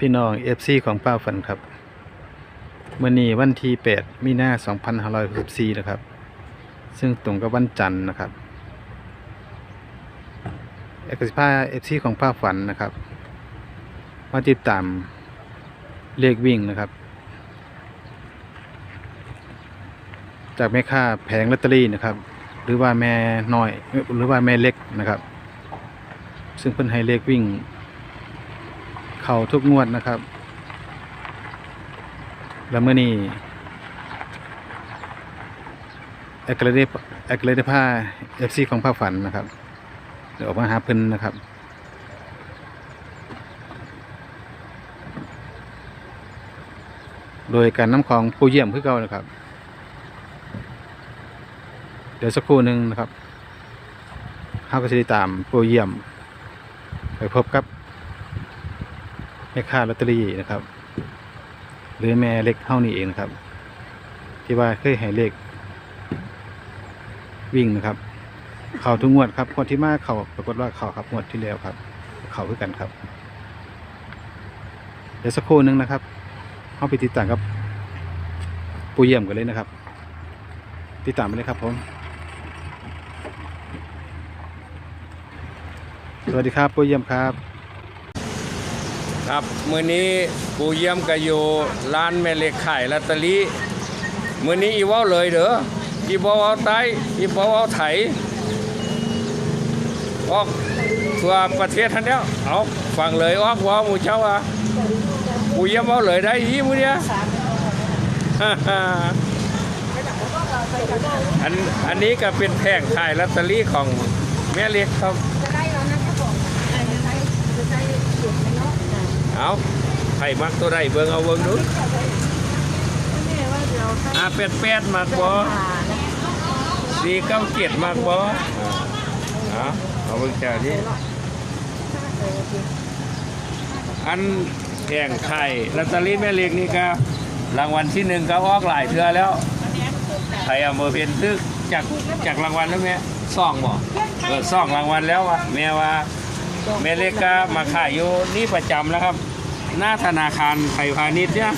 พี่น้องเอฟซีของป้าฝันครับเมื่อนี้วันที่8มีนา2564นะครับ ซึ่งตรงกับวันจันทร์นะครับเอกสิภาเอฟซีของป้าฝันนะครับ มาติดตามเลขวิ่งนะครับ จากแม่ค้าแผงลอตเตอรี่นะครับ หรือว่าแม่น้อยหรือว่าแม่เล็กนะครับ ซึ่งเพิ่นให้เลขวิ่ง เขาทุกงวดนะครับ แล้วเมื่อนี้เอกเลเดเอกเลเดผ้าเอฟซีของผ้าฝันนะครับ เดี๋ยวออกมาหาเพิ่นนะครับโดยการน้ำของปูเยี่ยมคือเก่านะครับ เดี๋ยวสักครู่หนึ่งนะครับเขาก็จะติดตามปูเยี่ยม ไปพบกับ แม่ค้าลอตเตอรี่นะครับ หรือแม่เล็กเท่านี้เองนะครับ ที่ว่าเคยให้เลขวิ่งนะครับ เข่าทุกงวดครับงวดที่มาเข่าปรากฏว่าเข่าครับงวดที่แล้วครับ เข่าคือกันครับ เดี๋ยวสักครู่นึงนะครับเข้าไปติดต่ามกับปูเยี่ยมกันเลยนะครับ ติดตามไปเลยครับผมสวัสดีครับปูเยี่ยมครับ ครับมื้อนี้ปูเยี่ยมก็อยู่ร้านแม่เหล็กขายลอตเตอรี่มื้อนี้อีว้าเลยเด้ออีบ่เว้าใต้อีบ่เว้าไถออกทั่วประเทศทั้งแล้วเอาฟังเลยออกว่าหมู่เจ้าว่าปู่เยี่ยมเว้าเลยได้อีมื้อเนี้ยอันอันนี้ก็เป็นแผงขายลอตเตอรี่ของแม่เล็กครับ เอาไข่มักตัวใดเบิ่งเอาเบิ่งดูแม่ว่าเดี๋ยวถ้าอาเป็ดเป็ดมากบ่ผ่านะสีเก้าเกียรติมากบ่เอาเอาเบิ่งเจ้านี้อันแข่งไข่ลอตเตอรี่แม่เล็กนี่ก็รางวัลที่หนึ่งก็ออกหลายเทือแล้วไทยอำเภอเพ็ญซึกจากจากรางวัลแล้วแม่สองบ่เออสองรางวัลแล้ววะแม่ว่า แม่เล็กก็มาขายอยู่นี่ประจำแล้วครับ หน้าธนาคารไทยพาณิชย์เนี่ย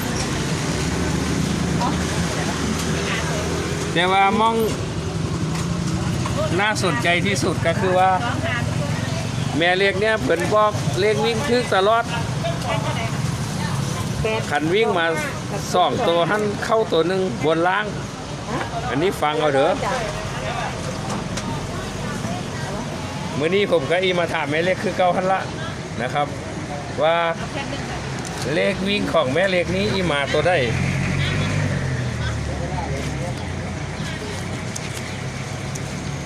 แต่ว่ามองน่าสนใจที่สุดก็คือว่า แม่เล็กเนี่ยเปิ่นบอกเลขวิ่งทึกตลอดขันวิ่งมาสองตัวหันเข้าตัวหนึ่งบนล่าง อันนี้ฟังเอาเถอะ มื่อนี้ผมก็อีมาถามแม่เล็กคือเก้าหันละนะครับ ว่าเลขวิ่งของแม่เล็กนี้อีมาตัวได้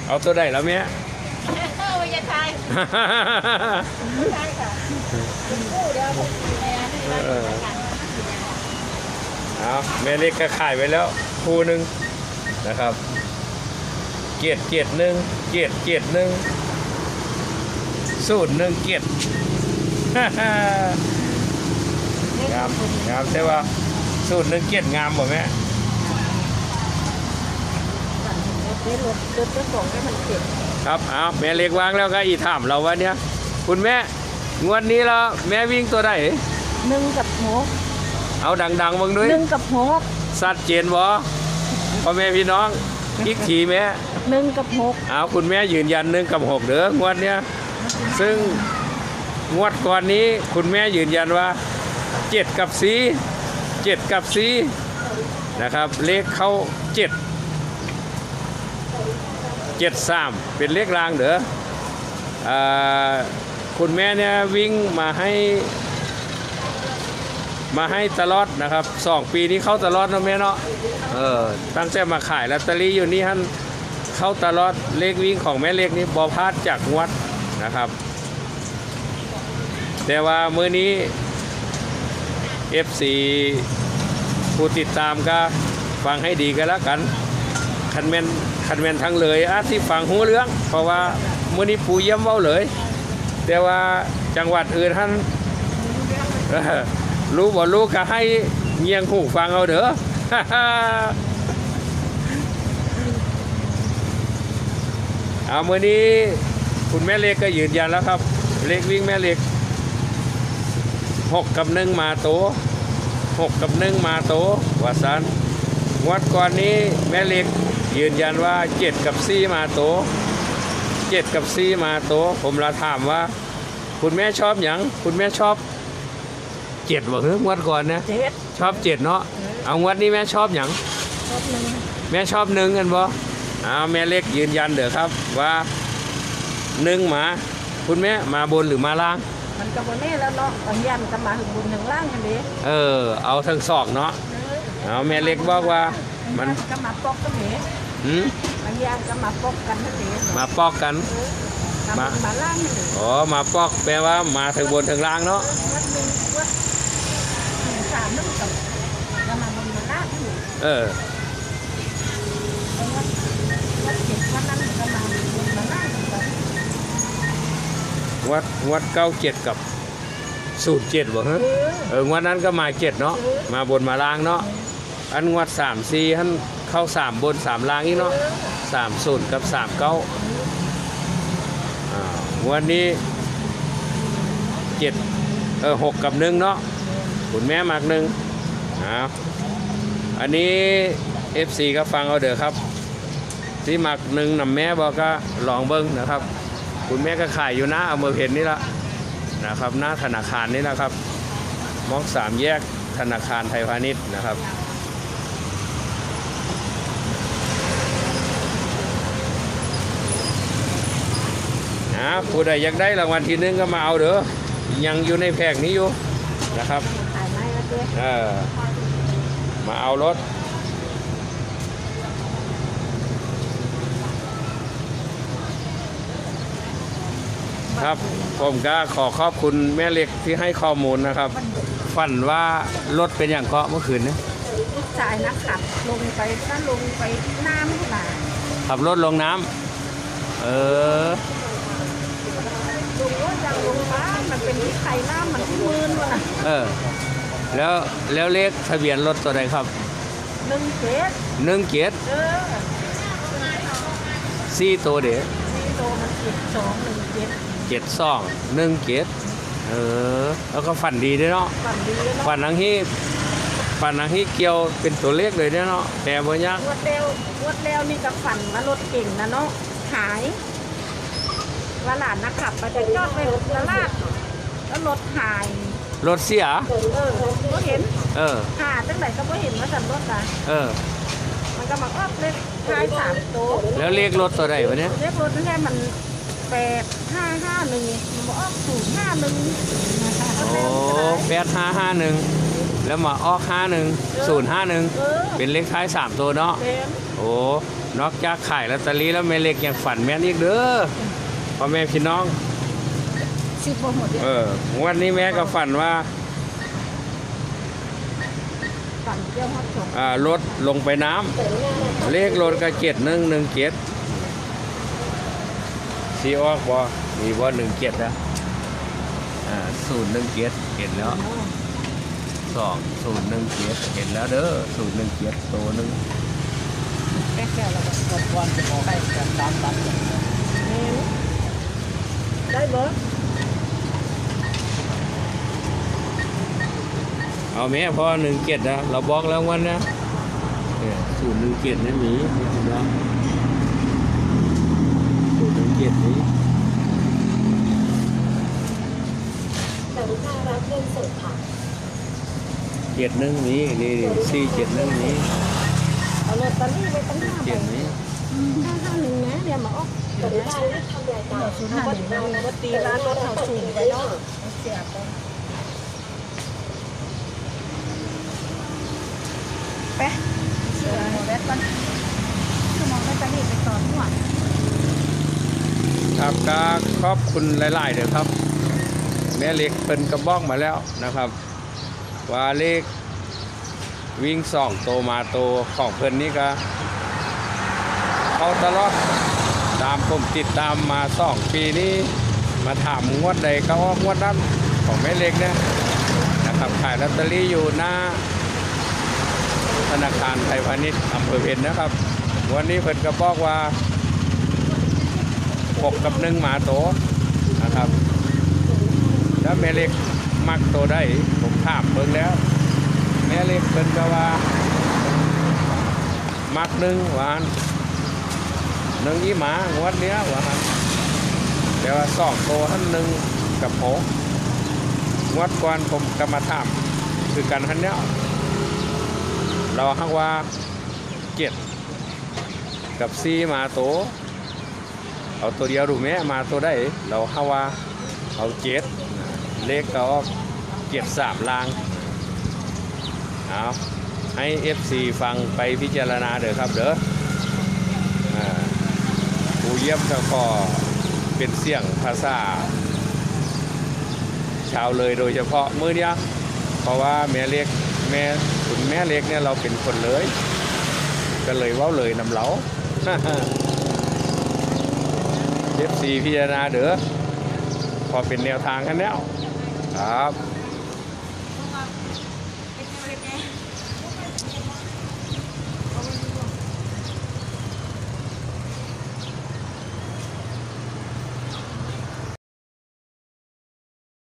เอาตัวได้แล้วแม่เอออย่าทายใช่ค่ะกู้เดี๋ยวผมแม่นี่เออเอาแม่เล็กก็ขายไปแล้วคู่หนึ่งนะครับ เกียรติเกียรติหนึ่งเกียรติเกียรติหนึ่ง สูตรหนึ่งเกียรติงามงามใช่ป่ะสูตรหนึ่งเกียรติงามบ่แม่นี่รถรถจะส่งให้มันเสร็จครับเอาแม่เล็กวางแล้วก็อีถามเราว่าเนี่ยคุณแม่งวดนี้แล้วแม่วิ่งตัวได้หนึ่งกับหกเอาดังๆเบ้างด้วยหนึ่งกับหกสัดเจนบ่พ่อแม่พี่น้องอีกทีแม่หนึ่งกับหกเอาคุณแม่ยืนยันหนึ่งกับหกเด้องวดเนี้ย ซึ่งงวดก่อนนี้คุณแม่ยืนยันว่าเจ็ดกับสีเจ็ดกับสีนะครับ เลขเข้าเจ็ดเจ็ดสามเป็นเลขรางเด้ออ่าคุณแม่เนี่ยวิ่งมาให้มาให้ตลอดนะครับสองปีนี้เข้าตลอดเนาะแม่เนาะเออตั้งแต่มาขายลอตเตอรี่อยู่นี่ฮันเข้าตลอดเลขวิ่งของแม่เลขนี้บอพลาดจากงวด นะครับ แต่ว่ามื้อนี้ FC ผู้ติดตามก็ฟังให้ดีกันแล้วกันคันแมนคันแมนทั้งเลยอาที่ฟังหูเรื่อง เพราะว่ามื้อนี้ปูเยี่ยมเว้าเลย แต่ว่าจังหวัดอื่นท่านรู้บ่รู้ก็ให้เงียงหูฟังเอาเด้อเอามือนี้ คุณแม่เล็กก็ยืนยันแล้วครับ เล็กวิ่งแม่เล็กหกกับหนึ่งมาโตหกกับหนึ่งมาโตว่าสันงวดก่อนนี้แม่เล็กยืนยันว่าเจ็ดกับสี่มาโตเจ็ดกับสี่มาโตผมละถามว่า คุณแม่ชอบหยังคุณแม่ชอบเจ็ดบ่เฮ้ยงวดก่อนนะเจ็ดชอบเจ็ดเนาะเอางวดนี้แม่ชอบหยังรอบหนึ่งแม่ชอบหนึ่งกันบ่เอาแม่เล็กยืนยันเด้อครับว่า หนึ่งหมา คุณแม่มาบนหรือมาล่าง มันก็บ่แน่แล้วเนาะบางยันก็มาถึงบุญถึงล่างกันดิเออ เอาทั้งสองเนาะเอาแม่เล็กบอกว่า มันก็มาปอกกันเหหืมบางยันก็มาปอกกันนั่นเองมาปอกกันมามาล่างนั่นเองอ๋อมาปอกแปลว่ามาถึงบนถึงล่างเนาะวัดหนึ่งวัดหนึ่งสามนั่นก็ก็มาบนมาล่างอยู่เออ วัดวัดเก้าเจ็ดกับสูตรเจ็ดบ่ฮะเออเอองวดนั้นก็มาเจ็ดเนาะมาบนมาล่างเนาะอันงวดสามสี่ท่านเข้าสามบนสามล่างอีกเนาะสามศูนย์กับสามเก้าอ่างวันนี้เจ็ดเออหกกับหนึ่งเนาะคุณแม่มากหนึ่งอ้าวอันนี้ FC ก็ฟังเอาเด้อครับ ที่มักหนึ่งนำแม่บอกก็ลองเบิ้งนะครับ คุณแม่ก็ขายอยู่หน้าอำเภอเพนนี่ละนะครับหน้าธนาคารนี่นะครับมอกสามแยกธนาคารไทยพาณิชย์นะครับนะผู้ใดอยากได้รางวัลที่หนึ่งก็มาเอาเด้อยังอยู่ในแผงนี้อยู่นะครับขายไม้แล้วเจ๊เออมาเอารถ ครับ ผมก็ขอขอบคุณแม่เล็กที่ให้ข้อมูลนะครับ ฝันว่ารถเป็นอย่างเกาะเมื่อคืนนี้ลูกชายนะขับลงไปถ้าลงไปที่น้ำนี่ล่ะขับรถลงน้ำเออ ลงรถยังลงมามันเป็นที่ไข่น้ำมันที่มืนวะน่ะเออ แล้วแล้วเลขทะเบียนรถตัวใดครับหนึ่งเจ็ดหนึ่งเกียรติเออสี่ตัวเด๋นี่โตมันเจ็ดสองหนึ่งเจ็ด เจ็ดสองหนึ่งเกียรติเออ แล้วก็ฝันดีด้วยเนาะฝันดีเลยเนาะฝันนังที่ฝันนังที่เกี่ยวเป็นตัวเลขเลยเนี่ยเนาะแต่บ่ยากงวดแล้วงวดแล้วนี่ก็ฝันว่ารถเก่งนะเนาะหายว่าหลานนะขับไปจะจอดไปตลาดแล้วรถหาย รถเสีย เออก็เห็น เออหาจังไหนก็ไม่เห็นว่าสันรถอะเออ มันก็มาออกเลขท้ายสามโต๊ะแล้วเลขรถตัวใดวะเนี่ยเลขรถนั่นแหละมัน แปดห้าห้าหนึ่งมันบอกออกศูนย์ห้าหนึ่งโอ้แปดห้าห้าหนึ่งแล้วมาออกห้าหนึ่งศูนย์ห้าหนึ่งเออเป็นเลขท้ายสามตัวเนาะเป็นโอ้นอกจากขายลอตเตอรี่แล้วแม่เล็กยังฝันแม่นอีกเด้อพ่อแม่พี่น้องสิบโมหมดเลยเออวันนี้แม่ก็ฝันว่าฝันเที่ยวฮอตสองอ่ารถลงไปน้ำเลขรถก็เจ็ดหนึ่งหนึ่งเจ็ด ซีออกบอมีบอหนึ่งเจ็ดนะอ่าศูนย์หนึ่งเจ็ดเห็นแล้วสองศูนย์หนึ่งเจ็ดเห็นแล้วเด้อศูนย์หนึ่งเจ็ดตัวหนึ่งแค่แค่เราก็กดวันจะบอกให้กันตามตัดได้เบอร์เอาแม่พอหนึ่งเจ็ดนะเราบอกแล้ววันนะศูนย์หนึ่งเจ็ดนั่นหนีเห็นแล้วศูนย์หนึ่งเจ็ดนี้แต่ลูกค้ารับ เงินสดค่ะเจ็ดหนึ่งนี้นี่สี่เจ็ดหนึ่งนี้เอาลอตเตอรี่ไปตั้งห้าใบเจ็ดนี้ห้าห้าหนึ่งนะเดี๋ยวมาออกแต่ลูกค้าไม่ทำรายการศูนย์ห้าหนึ่งนะว่าตีร้านรถเขาสูงไปเนาะเสียไปไปเสือแบทมันชั่วโมงก็จะรีบไปต่อหัว ครับก็ขอบคุณหลายๆเด้อครับ แม่เล็กเป็นกระบอกมาแล้วนะครับ ว่าเลขวิ่งสองโตมาโตของเพิ่นนี่ก็เขาตลอดตามผมติดตามมาสองปีนี้มาถามงวดใดก็ออกงวดนั้นของแม่เล็กเนี่ยนะครับขายลอตเตอรี่อยู่หน้าธนาคารไทยพาณิชย์อำเภอเพนนะครับ วันนี้เพิ่นก็บอกว่า หกกับหนึ่งหมาโตนะครับแล้วแม่เล็กมักตัวได้ผมถามเบิ่งแล้ว แม่เล็กเพิ่นกว่า มักหนึ่งหวานหนึ่งอีหมางวดเนี้ยหวานแต่ว่าสองโตท่านหนึ่งกับหกงวดก่อนผมก็มาถามคือกันทันเนี้ยเราหักว่าเจ็ดกับซีมาโต เอาตัวเดียวดูแม่มาตัวได้เราหักว่าเอาเจ็ดเลขก็ออกเจ็ดสามลางเอาให้ FC ฟังไปพิจารณาเด้อครับเด้ออ่าผู้เยี่ยมก็เป็นเสียงภาษา ชาวเลยโดยเฉพาะมือเนี้ยเพราะว่าแม่เล็กแม่คุณแม่เล็กเนี่ยเราเป็นคนเลย ก็เลยเว้าเลยนำเรา เอฟซีพิจารณาเด้อพอเป็นแนวทางกันแล้วครับ